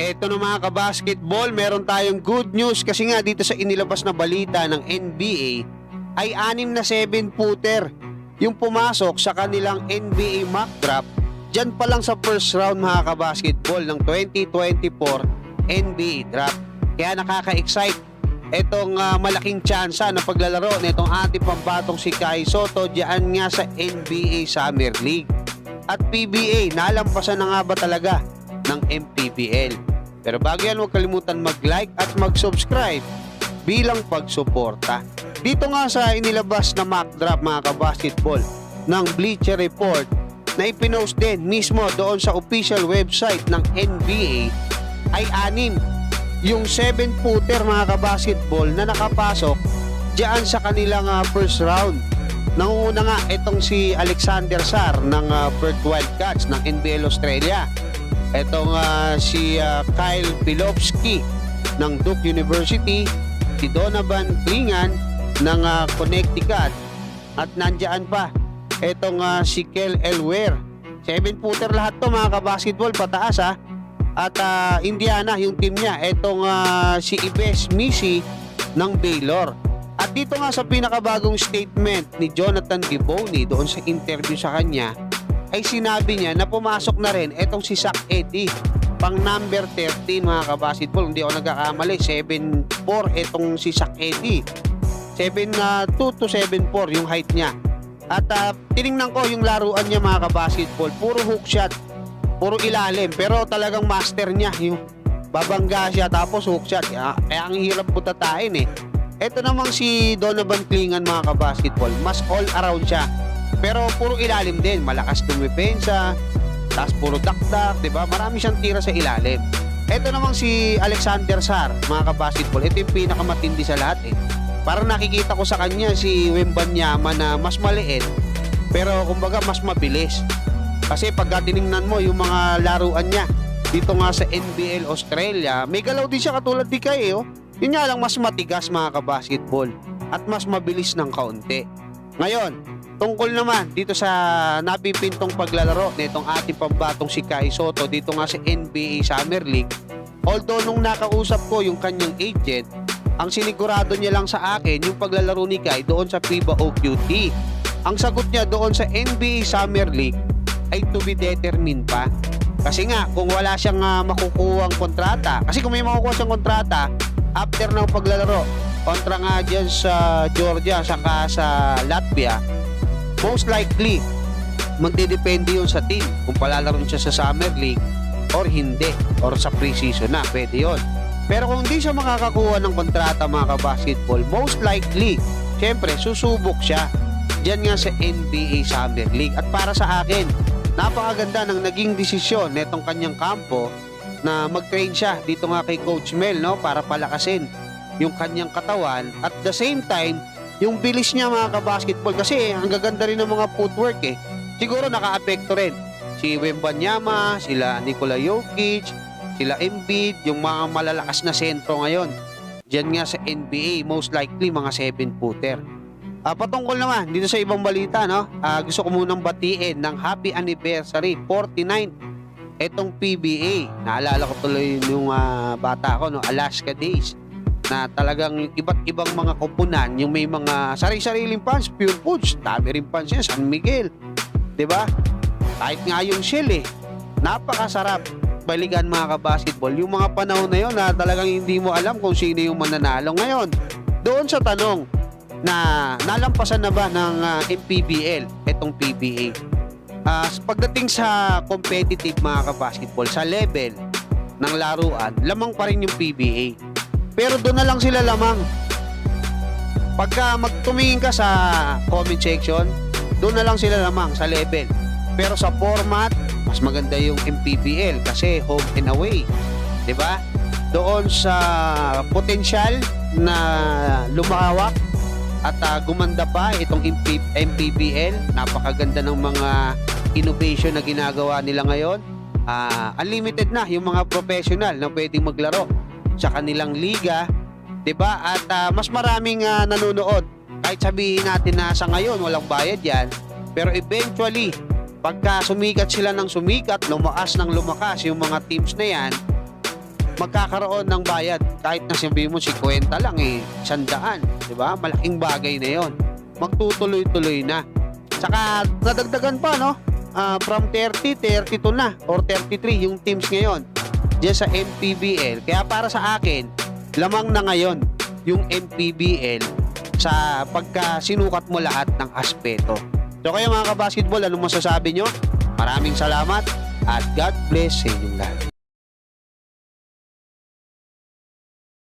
Eto na mga kabasketball, meron tayong good news kasi nga dito sa inilabas na balita ng NBA ay anim na 7-footer yung pumasok sa kanilang NBA mock draft dyan pa lang sa first round mga kabasketball ng 2024 NBA draft. Kaya nakaka-excite itong ah, malaking tsansa na paglalaro nitong ating pambatong si Kai Soto diyan nga sa NBA Summer League. At PBA, nalampasan na nga ba talaga ng MPBL? Pero bago yan, huwag kalimutan mag-like at mag-subscribe bilang pagsuporta. Dito nga sa inilabas na mock draft mga kabasketball ng Bleacher Report na ipinost din mismo doon sa official website ng NBA ay anim yung 7-footer mga kabasketball na nakapasok diyan sa kanilang ah, first round. Nangunguna nga itong si Alexander Sar ng uh, Perth Wildcats ng NBL Australia. Itong ah, si ah, Kyle Pilowski ng Duke University, si Donovan Klingan ng ah, Connecticut at nandyan pa itong ah, si Kel Elwer. 7-footer lahat to mga kabasketball pataas ha. At ah, Indiana yung team niya. Itong ah, si Ibes Misi ng Baylor. At dito nga sa pinakabagong statement ni Jonathan Giboni doon sa interview sa kanya ay sinabi niya na pumasok na rin itong si Zach Eddy. Pang number 13 mga kabasketball. Hindi ako nagkakamali. 7'4 itong si Zach Eddy. 7'2 to 7'4 yung height niya. At ah, tiningnan ko yung laruan niya mga kabasketball. Puro hook shot. Puro ilalim. Pero talagang master niya. Yung babangga siya tapos hook shot. Kaya, kaya ang hirap butatain eh. Ito namang si Donovan Klingan mga kabasketball. Mas all around siya pero puro ilalim din. Malakas dumipensa tapos puro dakdak di ba? Marami siyang tira sa ilalim. Ito namang si Alexander Sar mga kabasketball. Ito yung pinakamatindi sa lahat eh. Parang nakikita ko sa kanya si Wembanyama na mas maliit pero kumbaga mas mabilis. Kasi pagka tiningnan mo yung mga laruan niya dito nga sa NBL Australia, may galaw din siya katulad ni Kai eh, oh. Yun nga lang mas matigas mga kabasketball at mas mabilis ng kaunti. Ngayon, tungkol naman dito sa napipintong paglalaro nitong ating pambatong si Kai Soto dito nga sa NBA Summer League. Although nung nakausap ko yung kanyang agent, ang sinigurado niya lang sa akin yung paglalaro ni Kai doon sa FIBA OQT. Ang sagot niya doon sa NBA Summer League ay to be determined pa. Kasi nga, kung wala siyang uh, makukuhang kontrata, kasi kung may makukuha siyang kontrata, after ng paglalaro, kontra nga dyan sa Georgia, saka sa Latvia, most likely, magdidepende yun sa team kung palalaro siya sa Summer League or hindi, or sa preseason na, pwede yun. Pero kung hindi siya makakakuha ng kontrata mga kabasketball, most likely, syempre, susubok siya dyan nga sa NBA Summer League. At para sa akin, napakaganda ng naging desisyon netong kanyang kampo na mag-train siya dito nga kay Coach Mel no para palakasin yung kanyang katawan at the same time yung bilis niya mga kabasketball kasi ang gaganda rin ng mga footwork eh siguro naka-apekto rin si Wembanyama, sila Nikola Jokic, sila Embiid, yung mga malalakas na sentro ngayon. Diyan nga sa NBA, most likely mga 7-footer. Ah, patungkol naman dito sa ibang balita, no? Ah, gusto ko munang batiin ng happy anniversary 49 etong PBA. Naalala ko tuloy yung ah, bata ko, no? Alaska Days na talagang iba't ibang mga kupunan, yung may mga sari-sariling fans, Pure Foods, dami rin fans yan, San Miguel. ba? Kahit nga yung Shell eh, napakasarap balikan mga kabasketball. Yung mga panahon na yon na talagang hindi mo alam kung sino yung mananalo ngayon. Doon sa tanong, na nalampasan na ba ng ah, MPBL itong PBA. Ah, pagdating sa competitive mga kabasketball, sa level ng laruan, lamang pa rin yung PBA. Pero doon na lang sila lamang. Pagka magtumingin ka sa comment section, doon na lang sila lamang sa level. Pero sa format, mas maganda yung MPBL kasi home and away. 'Di ba? Doon sa potential na lumawak at uh, gumanda pa itong MP, MPBL. Napakaganda ng mga innovation na ginagawa nila ngayon. Uh, unlimited na yung mga professional na pwedeng maglaro sa kanilang liga. 'di ba? At uh, mas maraming uh, nanonood. Kahit sabihin natin na sa ngayon walang bayad 'yan, pero eventually pagka sumikat sila ng sumikat, lumakas ng lumakas yung mga teams na 'yan, magkakaroon ng bayad. Kahit na sabihin mo 50 lang eh, sandaan. Di ba? Malaking bagay na yon. Magtutuloy-tuloy na. Saka nadagdagan pa no? Ah, from 30, 32 na or 33 yung teams ngayon diyan sa NPBL. Kaya para sa akin, lamang na ngayon yung NPBL sa pagka sinukat mo lahat ng aspeto. So kaya mga kabasketball, anong masasabi nyo? Maraming salamat at God bless sa inyong lahat.